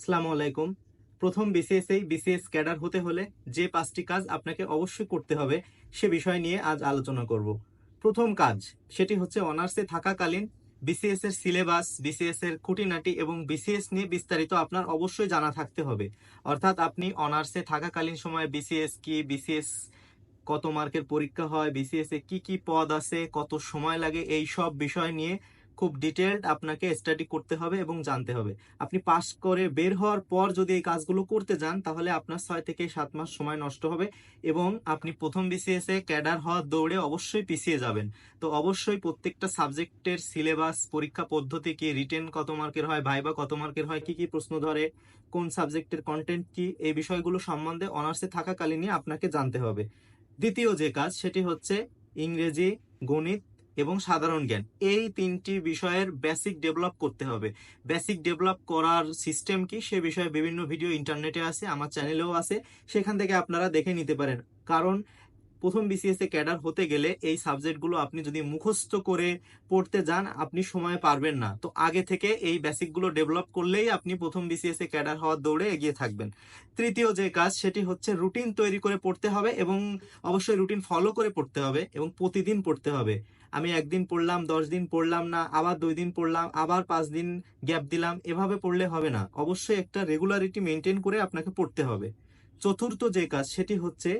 আসসালামু আলাইকুম। প্রথম বিসিএস এই বিসিএস ক্যাডার হতে হলে যে পাঁচটি কাজ আপনাকে অবশ্যই করতে হবে সে বিষয় নিয়ে আজ আলোচনা করব। প্রথম কাজ, সেটি হচ্ছে অনার্সে থাকাকালীন বিসিএস এর সিলেবাস, বিসিএস এর খুঁটিনাটি এবং বিসিএস নিয়ে বিস্তারিত আপনার অবশ্যই জানা থাকতে হবে। অর্থাৎ আপনি অনার্সে থাকাকালীন সময়ে বিসিএস কি, বিসিএস কত মার্কের পরীক্ষা হয়, বিসিএস এ কি কি পদ আছে, কত সময় লাগে, এই সব বিষয় নিয়ে খুব ডিটেলড আপনাকে স্টাডি করতে হবে এবং জানতে হবে। আপনি পাস করে বের হওয়ার পর যদি এই কাজগুলো করতে যান, তাহলে আপনার ছয় থেকে সাত মাস সময় নষ্ট হবে এবং আপনি প্রথম বিসিএস এ ক্যাডার হওয়ার দৌড়ে অবশ্যই পিছিয়ে যাবেন। তো অবশ্যই প্রত্যেকটা সাবজেক্টের সিলেবাস পরীক্ষা পদ্ধতি কি রিটেন কত মার্কের হয় ভাইবা কত মার্কের হয়, কি কি প্রশ্ন ধরে, কোন সাবজেক্টের কন্টেন্ট কি, এই বিষয়গুলো সম্বন্ধে অনার্সে থাকাকালীনই আপনাকে জানতে হবে। দ্বিতীয় যে কাজ, সেটি হচ্ছে ইংরেজি, গণিত এবং সাধারণ জ্ঞান। এই তিনটি বিষয়ের বেসিক ডেভেলপ করতে হবে। বেসিক ডেভেলপ করার সিস্টেম কি? সে বিষয়ে বিভিন্ন ভিডিও ইন্টারনেটে আছে, আমার চ্যানেলেও আছে। সেখান থেকে আপনারা দেখে নিতে পারেন। কারণ প্রথম বিসিএস এ ক্যাডার হতে গেলে এই সাবজেক্টগুলো আপনি যদি মুখস্থ করে পড়তে যান, আপনি সময় পারবেন না। তো আগে থেকে এই বেসিকগুলো ডেভেলপ করলেই আপনি প্রথম বিসিএস এ ক্যাডার হওয়ার দৌড়ে এগিয়ে থাকবেন। তৃতীয় যে কাজ, সেটি হচ্ছে রুটিন তৈরি করে পড়তে হবে এবং অবশ্যই রুটিন ফলো করে পড়তে হবে এবং প্রতিদিন পড়তে হবে। আমি একদিন পড়লাম, দশ দিন পড়লাম না, আবার দুই দিন পড়লাম, আবার পাঁচ দিন গ্যাপ দিলাম, এভাবে পড়লে হবে না। অবশ্যই একটা রেগুলারিটি মেনটেন করে আপনাকে পড়তে হবে। চতুর্থ যে কাজ, সেটি হচ্ছে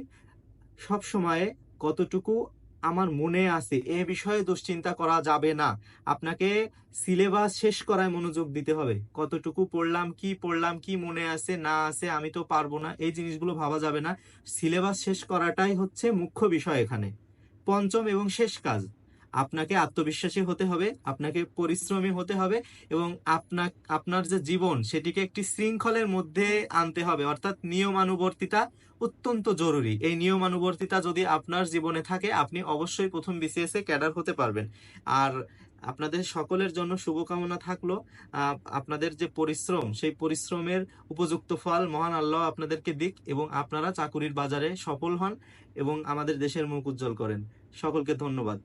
সব সময়ে কতটুকু আমার মনে আছে, এ বিষয়ে দুশ্চিন্তা করা যাবে না। আপনাকে সিলেবাস শেষ করায় মনোযোগ দিতে হবে। কতটুকু পড়লাম, কি পড়লাম, কি মনে আছে, না আছে, আমি তো পারব না, এই জিনিসগুলো ভাবা যাবে না। সিলেবাস শেষ করাটাই হচ্ছে মুখ্য বিষয় এখানে। পঞ্চম এবং শেষ কাজ। আপনাকে আত্মবিশ্বাসী হতে হবে, আপনাকে পরিশ্রমী হতে হবে এবং আপনার আপনার যে জীবন সেটিকে একটি শৃঙ্খলের মধ্যে আনতে হবে। অর্থাৎ নিয়মানুবর্তিতা অত্যন্ত জরুরি। এই নিয়মানুবর্তিতা যদি আপনার জীবনে থাকে, আপনি অবশ্যই প্রথম বিসিএস এ ক্যাডার হতে পারবেন। আর আপনাদের সকলের জন্য শুভকামনা থাকল। আপনাদের যে পরিশ্রম, সেই পরিশ্রমের উপযুক্ত ফল মহান আল্লাহ আপনাদেরকে দিক এবং আপনারা চাকুরির বাজারে সফল হন এবং আমাদের দেশের মুখ উজ্জ্বল করেন। সকলকে ধন্যবাদ।